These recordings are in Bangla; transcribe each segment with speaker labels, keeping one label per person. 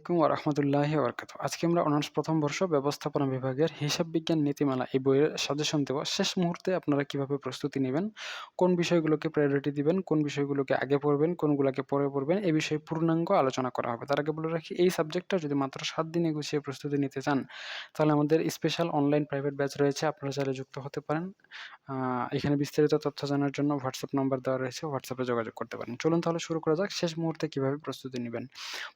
Speaker 1: আলাইকুম ওরহমতুল্লাহি বরকাত আজকে আমরা অনার্স প্রথম বর্ষ ব্যবস্থাপনা বিভাগের হিসাব বিজ্ঞান নীতিমালা এই বইয়ের সাজেশন দেব। শেষ মুহূর্তে আপনারা কীভাবে প্রস্তুতি নেবেন? কোন বিষয়গুলোকে প্রায়োরিটি দিবেন? কোন বিষয়গুলোকে আগে পড়বেন? কোনগুলোকে পরে পড়বেন? এই বিষয়ে পূর্ণাঙ্গ আলোচনা করা হবে। তার আগে বলে রাখি, এই সাবজেক্টটা যদি মাত্র সাত দিনে গুছিয়ে প্রস্তুতি নিতে চান, তাহলে আমাদের স্পেশাল অনলাইন প্রাইভেট ব্যাচ রয়েছে। আপনারা চাইলে যুক্ত হতে পারেন। এখানে বিস্তারিত তথ্য জানার জন্য হোয়াটসঅ্যাপ নাম্বার দেওয়া রয়েছে। হোয়াটসঅ্যাপে যোগাযোগ করতে পারেন। চলুন তাহলে শুরু করা যাক। শেষ মুহূর্তে কীভাবে প্রস্তুতি নেবেন?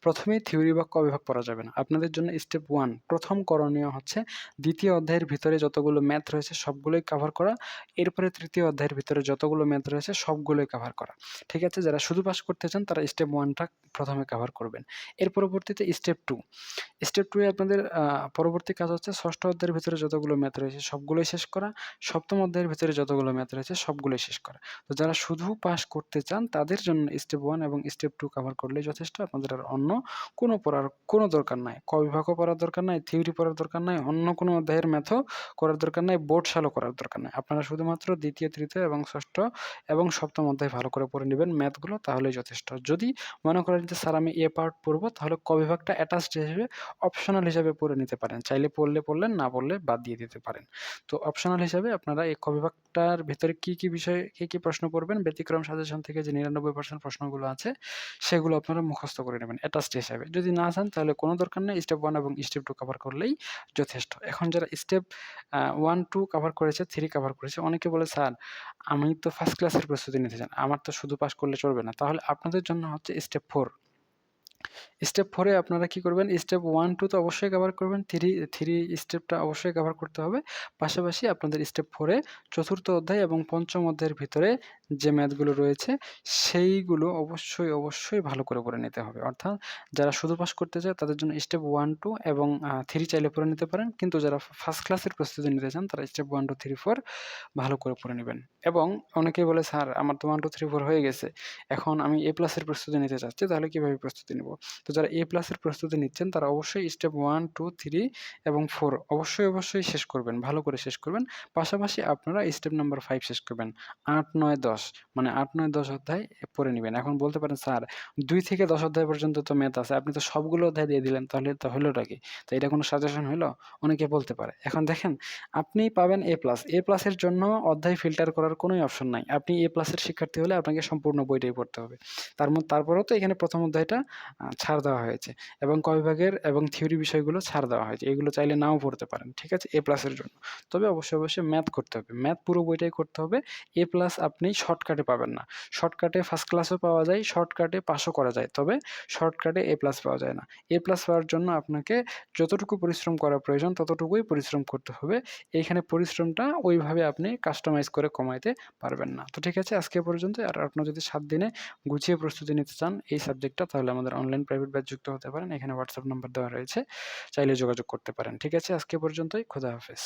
Speaker 1: প্রথমে থিওরি বা ক বিভাগ পড়া যাবে না। আপনাদের জন্য স্টেপ ওয়ান প্রথম করণীয় হচ্ছে দ্বিতীয় অধ্যায়ের ভিতরে যতগুলো ম্যাথ রয়েছে সবগুলোই কাভার করা। এরপরে তৃতীয় অধ্যায়ের ভিতরে যতগুলো ম্যাথ রয়েছে সবগুলোই কাভার করা। ঠিক আছে? যারা শুধু পাস করতে চান, তারা স্টেপ ওয়ানটা প্রথমে কাভার করবেন। এর পরবর্তীতে স্টেপ টু স্টেপ টুয়ে আপনাদের পরবর্তী কাজ হচ্ছে ষষ্ঠ অধ্যায়ের ভিতরে যতগুলো ম্যাথ রয়েছে সবগুলোই শেষ করা। সপ্তম অধ্যায়ের ভিতরে যতগুলো ম্যাথ রয়েছে সবগুলোই শেষ করা। তো যারা শুধু পাস করতে চান, তাদের জন্য স্টেপ ওয়ান এবং স্টেপ টু কাভার করলেই যথেষ্ট। আপনাদের আর অন্য কোনো পড়ার কোনো দরকার নাই। ক বিভাগও পড়ার দরকার নাই থিওরি পড়ার দরকার নাই, অন্য কোনো অধ্যায়ের ম্যাথও করার দরকার নাই বোর্ড সালও করার দরকার নাই। আপনারা শুধুমাত্র দ্বিতীয়, তৃতীয় এবং ষষ্ঠ এবং সপ্তম অধ্যায় ভালো করে পড়ে নেবেন ম্যাথগুলো তাহলেই যথেষ্ট। যদি মনে করেন যে, স্যার, আমি এ পার্ট পড়ব, তাহলে ক বিভাগটা অ্যাটাচড হিসেবে অপশনাল হিসাবে পড়ে নিতে পারেন। চাইলে পড়লে পড়লেন, না পড়লে বাদ দিয়ে দিতে পারেন। তো অপশনাল হিসাবে আপনারা এই ক বিভাগটার ভিতরে কি কি বিষয়ে কি কি প্রশ্ন পড়বেন, ব্যতিক্রম সাজেশন থেকে যে নিরানব্বই পার্সেন্ট প্রশ্নগুলো আছে, সেগুলো আপনারা মুখস্থ করে নেবেন অ্যাটাচড হিসাবে। যদি না চান তাহলে কোনো দরকার নেই। স্টেপ ওয়ান এবং স্টেপ টু কভার করলেই যথেষ্ট। এখন যারা স্টেপ ওয়ান টু কভার করেছে থ্রি কভার করেছে, অনেকে বলে, স্যার, আমি তো ফার্স্ট ক্লাসের প্রস্তুতি নিতে চান আমার তো শুধু পাস করলে চলবে না। তাহলে আপনাদের জন্য হচ্ছে স্টেপ ফোর স্টেপ ফোরে আপনারা কি করবেন? স্টেপ ওয়ান টু তো অবশ্যই কভার করবেন। থ্রি থ্রি স্টেপটা অবশ্যই কভার করতে হবে। পাশাপাশি আপনাদের স্টেপ ফোরে চতুর্থ অধ্যায় এবং পঞ্চম অধ্যায়ের ভিতরে যে ম্যাথগুলো রয়েছে, সেইগুলো অবশ্যই অবশ্যই ভালো করে পড়ে নিতে হবে। অর্থাৎ যারা শুধু পাস করতে চায়, তাদের জন্য স্টেপ ওয়ান টু এবং থ্রি চাইলে পড়ে নিতে পারেন। কিন্তু যারা ফার্স্ট ক্লাসের প্রস্তুতি নিতে চান, তারা step one two three four ভালো করে পড়ে নেবেন। এবং অনেকেই বলে, স্যার, আমার তো ওয়ান টু থ্রি ফোর হয়ে গেছে। এখন আমি এ প্লাসের প্রস্তুতি নিতে চাচ্ছি, তাহলে কীভাবে প্রস্তুতি নেব? তো যারা এ প্লাসের প্রস্তুতি নিচ্ছেন, তারা অবশ্যই স্টেপ ওয়ান টু থ্রি এবং ফোর অবশ্যই অবশ্যই শেষ করবেন, ভালো করে শেষ করবেন। পাশাপাশি আপনারা স্টেপ নাম্বার ফাইভ শেষ করবেন। আট, নয়, দশ মানে আট, নয়, দশ অধ্যায় পড়ে নেবেন। এখন বলতে পারেন, স্যার, দুই থেকে দশ অধ্যায় পর্যন্ত তো ম্যাথ আছে, আপনি তো সবগুলো অধ্যায় দিয়ে দিলেন, তাহলে তো হলোটা কি? তো এটা কোনো সাজেশন হলো অনেকে বলতে পারে। এখন দেখেন, আপনি পাবেন এ প্লাস এ প্লাসের জন্য অধ্যায় ফিল্টার করার কোনোই অপশন নাই। আপনি এ প্লাসের শিক্ষার্থী হলে আপনাকে সম্পূর্ণ বইটাই পড়তে হবে। তার মধ্যে তারপরেও তো এখানে প্রথম অধ্যায়টা ছাড় দেওয়া হয়েছে এবং ক বিভাগের এবং থিওরি বিষয়গুলো ছাড় দেওয়া হয়েছে। এগুলো চাইলে নাও পড়তে পারেন, ঠিক আছে? এ প্লাসের জন্য। তবে অবশ্যই অবশ্যই ম্যাথ করতে হবে। ম্যাথ পুরো বইটাই করতে হবে। এ প্লাস আপনি শর্টকাটে পাবেন না। শর্টকাটে ফার্স্ট ক্লাসও পাওয়া যায় শর্টকাটে পাসও করা যায়। তবে শর্টকাটে এ প্লাস পাওয়া যায় না। এ প্লাস পাওয়ার জন্য আপনাকে যতটুকু পরিশ্রম করা প্রয়োজন, ততটুকুই পরিশ্রম করতে হবে। এইখানে পরিশ্রমটা ওইভাবে আপনি কাস্টমাইজ করে কমাইতে পারবেন না। তো ঠিক আছে, আজকে পর্যন্ত আর আপনার যদি সাত দিনে গুছিয়ে প্রস্তুতি নিতে চান এই সাবজেক্টটা তাহলে আমাদের অনলাইন প্রাইভেট ব্যাচ যুক্ত হতে পারেন। এখানে হোয়াটসঅ্যাপ নাম্বার দেওয়া রয়েছে। চাইলে যোগাযোগ করতে পারেন। ঠিক আছে? আজকে পর্যন্তই। খোদা হাফেজ।